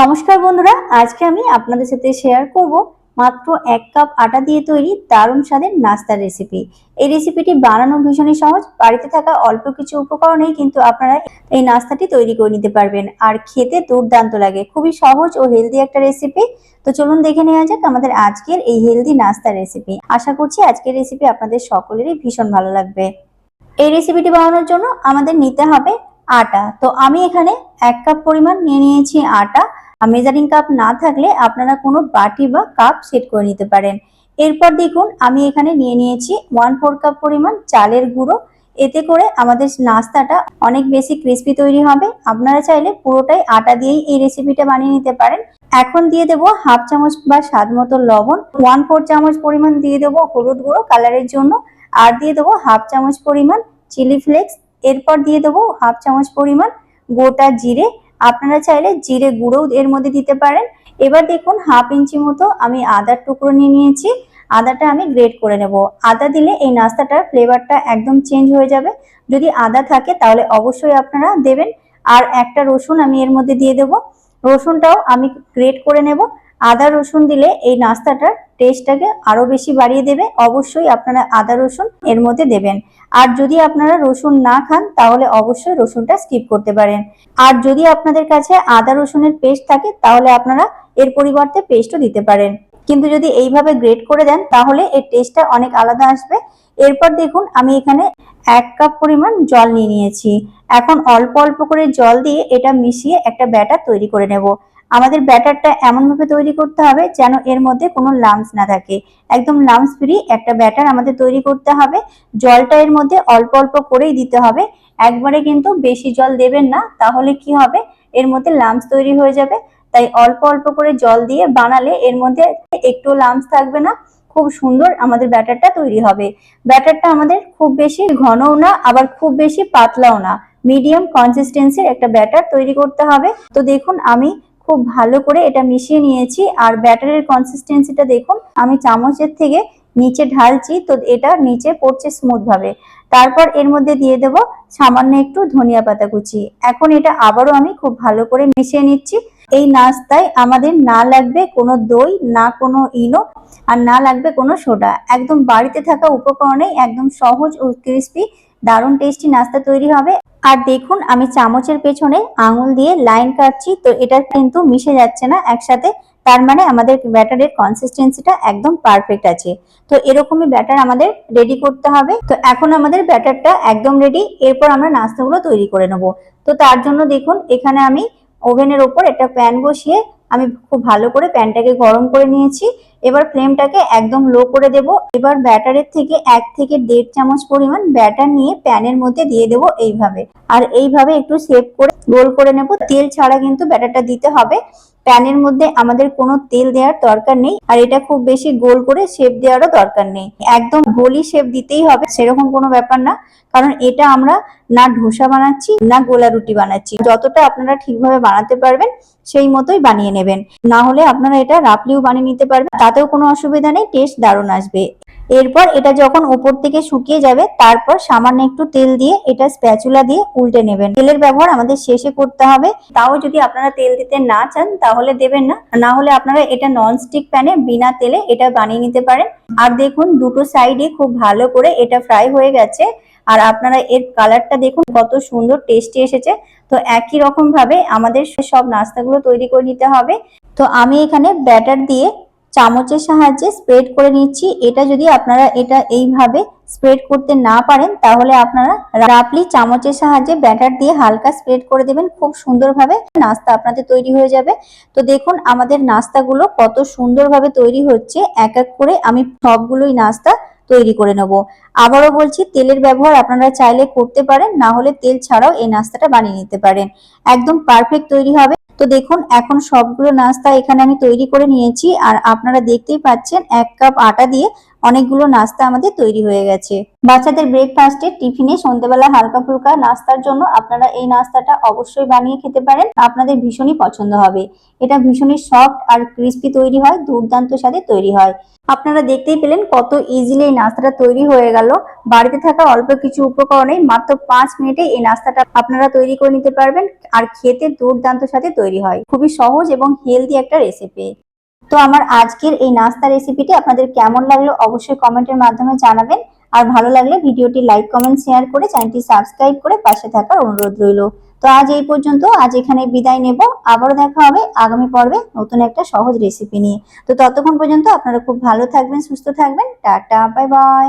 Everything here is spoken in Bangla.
নমস্কার বন্ধুরা, আজকে আমি আপনাদের সাথে শেয়ার করব মাত্র এক কাপ আটা দিয়ে তৈরি দারুণ স্বাদের নাস্তার রেসিপি এই রেসিপিটি বানানো ভীষণই সহজ, বাড়িতে থাকা অল্প কিছু উপকরণেই কিন্তু আপনারা এই নাস্তাটি তৈরি করে নিতে পারবেন। আর খেতে দুর্দান্ত লাগে, খুবই সহজ ও হেলদি একটা রেসিপি তো চলুন দেখে নেওয়া যাক আমাদের আজকের এই হেলদি নাস্তার রেসিপি আশা করছি আজকের রেসিপি আপনাদের সকলেরই ভীষণ ভালো লাগবে। এই রেসিপিটি বানানোর জন্য আমাদের নিতে হবে আটা। তো আমি এখানে এক কাপ পরিমাণ নিয়ে নিয়েছি আটা। মেজারিং কাপ না থাকলে আপনারা কোনো বাটি বা কাপ সেট করে নিতে পারেন। এরপর দেখুন, আমি এখানে নিয়ে নিয়েছি ওয়ান ফোর কাপ পরিমাণ চালের গুঁড়ো। এতে করে আমাদের নাস্তাটা অনেক বেশি ক্রিস্পি তৈরি হবে। আপনারা চাইলে পুরোটাই আটা দিয়েই এই রেসিপিটা বানিয়ে নিতে পারেন। এখন দিয়ে দেবো হাফ চামচ বা স্বাদ মতো লবণ। ওয়ান ফোর চামচ পরিমাণ দিয়ে দেবো হলুদ গুঁড়ো কালারের জন্য। আর দিয়ে দেবো হাফ চামচ পরিমাণ চিলি ফ্লেক্স এরপর দিয়ে দেবো হাফ চামচ পরিমাণ গোটা জিরে। আপনারা চাইলে জিরে গুঁড়োও এর মধ্যে দিতে পারেন। এবার দেখুন হাফ ইঞ্চি মতো আমি আদার টুকরো নিয়ে নিয়েছি। আদাটা আমি গ্রেট করে নেব। আদা দিলে এই নাস্তাটার ফ্লেভারটা একদম চেঞ্জ হয়ে যাবে। যদি আদা থাকে তাহলে অবশ্যই আপনারা দেবেন। আর একটা রসুন আমি এর মধ্যে দিয়ে দেব। রসুনটাও আমি গ্রেট করে নেব। আদা রসুন দিলে এই নাস্তাটার টেস্টটাকে আরও বেশি বাড়িয়ে দেবে। অবশ্যই আপনারা আদা রসুন এর মধ্যে দেবেন। আর যদি আপনারা রসুন না খান, তাহলে অবশ্যই রসুনটা স্কিপ করতে পারেন। আর যদি আপনাদের কাছে আদা রসুনের পেস্ট থাকে, তাহলে আপনারা এর পরিবর্তে পেস্টও দিতে পারেন। কিন্তু যদি এইভাবে গ্রেট করে দেন, তাহলে এর টেস্টটা অনেক আলাদা আসবে। এরপর দেখুন, আমি এখানে এক কাপ পরিমাণ জল নিয়ে নিয়েছি। এখন অল্প অল্প করে জল দিয়ে এটা মিশিয়ে একটা ব্যাটার তৈরি করে নেব। আমাদের ব্যাটারটা এমনভাবে তৈরি করতে হবে যেন এর মধ্যে কোনো লামস না থাকে। একদম লামস ফ্রি একটা ব্যাটার আমাদের তৈরি করতে হবে। জলটা এর মধ্যে অল্প অল্প করেই দিতে হবে। একবারে কিন্তু বেশি জল দেবেন না, তাহলে কি হবে? এর মধ্যে লামস তৈরি হয়ে যাবে। তাই অল্প অল্প করে জল দিয়ে বানালে এর মধ্যে একটু লামস থাকবে না। খুব সুন্দর আমাদের ব্যাটারটা তৈরি হবে। ব্যাটারটা আমাদের খুব বেশি ঘনও না, আবার খুব বেশি পাতলাও না। মিডিয়াম কনসিস্টেন্সির একটা ব্যাটার তৈরি করতে হবে। তো দেখুন, আমি খুব ভালো করে এটা মিশিয়ে নিয়েছি আর ব্যাটারের কনসিস্টেন্সিটা দেখুন, আমি চামচের থেকে নিচে ঢালছি, তো এটা নিচে পড়ছে স্মুথ ভাবে। তারপর এর মধ্যে দিয়ে দেব সামান্য একটু ধনিয়া পাতা কুচি। এখন এটা আবারও আমি খুব ভালো করে মিশিয়ে নিচ্ছি। এই নাস্তায় আমাদের না লাগবে কোনো দই, না কোনো ইনো, আর না লাগবে কোনো সোডা। একদম বাড়িতে থাকা উপকরণেই একদম সহজ ও ক্রিস্পি দারুণ টেস্টি নাস্তা তৈরি হবে। আর দেখুন, আমি চামচের পেছনে আঙুল দিয়ে লাইন কাটছি, তো এটা কিন্তু মিশে যাচ্ছে না একসাথে। তার মানে আমাদের ব্যাটারের কনসিস্টেন্সিটা একদম পারফেক্ট আছে। তো এরকমই ব্যাটার আমাদের রেডি করতে হবে। তো এখন আমাদের ব্যাটারটা একদম রেডি এরপর আমরা নাস্তাগুলো তৈরি করে নেব। তো তার জন্য দেখুন, এখানে আমি ওভেনের ওপর একটা প্যান বসিয়ে আমি খুব ভালো করে প্যানটাকে গরম করে নিয়েছি। এবার ফ্লেমটাকে একদম লো করে দেব। এবার ব্যাটারের থেকে এক থেকে দেড় চামচ পরিমাণ ব্যাটার নিয়ে প্যানের মধ্যে দিয়ে দেব এইভাবে। আর এইভাবে একটু সেভ করে গোল করে নেব। তেল ছাড়া কিন্তু ব্যাটারটা দিতে হবে। প্যানের মধ্যে আমাদের কোনো তেল দেওয়ার দরকার নেই। আর এটা খুব বেশি গোল করে শেপ দেওয়ারও দরকার নেই। একদম গোলি শেপ দিতেই হবে, সেরকম কোনো ব্যাপার না। কারণ এটা আমরা না ধোসা বানাচ্ছি, না গোলা রুটি বানাচ্ছি। যতটা আপনারা ঠিকভাবে বানাতে পারবেন সেই মতোই বানিয়ে নেবেন। না হলে আপনারা এটা রাফলিও বানিয়ে নিতে পারবেন, তাতেও কোনো অসুবিধা নেই, টেস্ট দারুণ আসবে। এরপর এটা যখন উপর থেকে শুকিয়ে যাবে, তারপর সামান্য একটু তেল দিয়ে এটা স্প্যাচুলা দিয়ে উল্টে নেবেন। তেলের ব্যবহার আমাদের শেষে করতে হবে। তাও যদি আপনারা তেল দিতে না চান, তাহলে দেবেন না। না হলে আপনারা এটা ননস্টিক প্যানে বিনা তেলে এটা বানিয়ে নিতে পারেন। আর দেখুন, দুটো সাইডে খুব ভালো করে এটা ফ্রাই হয়ে গেছে। আর আপনারা এর কালারটা দেখুন, কত সুন্দর টেস্টি এসেছে। তো একই রকম ভাবে আমাদের সব নাস্তাগুলো তৈরি করে নিতে হবে। তো আমি এখানে ব্যাটার দিয়ে চামচের সাহায্যে স্প্রেড করে নিচ্ছি। এটা যদি আপনারা এটা এইভাবে স্প্রেড করতে না পারেন, তাহলে আপনারা রাফলি চামচের সাহায্যে ব্যাটার দিয়ে হালকা স্প্রেড করে দেবেন। খুব সুন্দরভাবে নাস্তা আপনাদের তৈরি হয়ে যাবে। তো দেখুন, আমাদের নাস্তাগুলো কত সুন্দরভাবে তৈরি হচ্ছে। এক এক করে আমি সবগুলোই নাস্তা তৈরি করে নেব। আবারও বলছি, তেলের ব্যবহার আপনারা চাইলে করতে পারেন, না হলে তেল ছাড়াও এই নাস্তাটা বানিয়ে নিতে পারেন। একদম পারফেক্ট তৈরি হবে। তো দেখুন, এখন সবগুলো নাস্তা এখানে আমি তৈরি করে নিয়েছি, আর আপনারা দেখতেই পাচ্ছেন এক কাপ আটা দিয়ে অনেকগুলো নাস্তা আমাদের তৈরি হয়ে গেছে। বাচ্চাদের ব্রেকফাস্টে টিফিনে সন্ধ্যেবেলা হালকা ফুলকা নাস্তার জন্য আপনারা এই নাস্তাটা অবশ্যই বানিয়ে খেতে পারেন। আপনাদের ভীষণই পছন্দ হবে। এটা ভীষণই সফট আর ক্রিস্পি তৈরি হয়, দুর্দান্ত স্বাদে তৈরি হয়। আপনারা দেখতেই পেলেন কত ইজিলি এই নাস্তাটা তৈরি হয়ে গেল। বাড়িতে থাকা অল্প কিছু উপকরণে মাত্র পাঁচ মিনিটে এই নাস্তাটা আপনারা তৈরি করে নিতে পারবেন। আর খেতে দুর্দান্ত সাথে তৈরি হয়। খুবই সহজ এবং হেলদি একটা রেসিপি তো আমার আজকের এই নাস্তা রেসিপিটি আপনাদের কেমন লাগল অবশ্যই কমেন্টের মাধ্যমে জানাবেন। আর ভালো লাগলে ভিডিওটি লাইক কমেন্ট শেয়ার করে চ্যানেলটি সাবস্ক্রাইব করে পাশে থাকার অনুরোধ রইল। তো আজ এই পর্যন্ত, আজ এখানে বিদায় নেব। আবারও দেখা হবে আগামী পর্বে নতুন একটা সহজ রেসিপি নিয়ে। তো ততক্ষণ পর্যন্ত আপনারা খুব ভালো থাকবেন, সুস্থ থাকবেন। Tata bye bye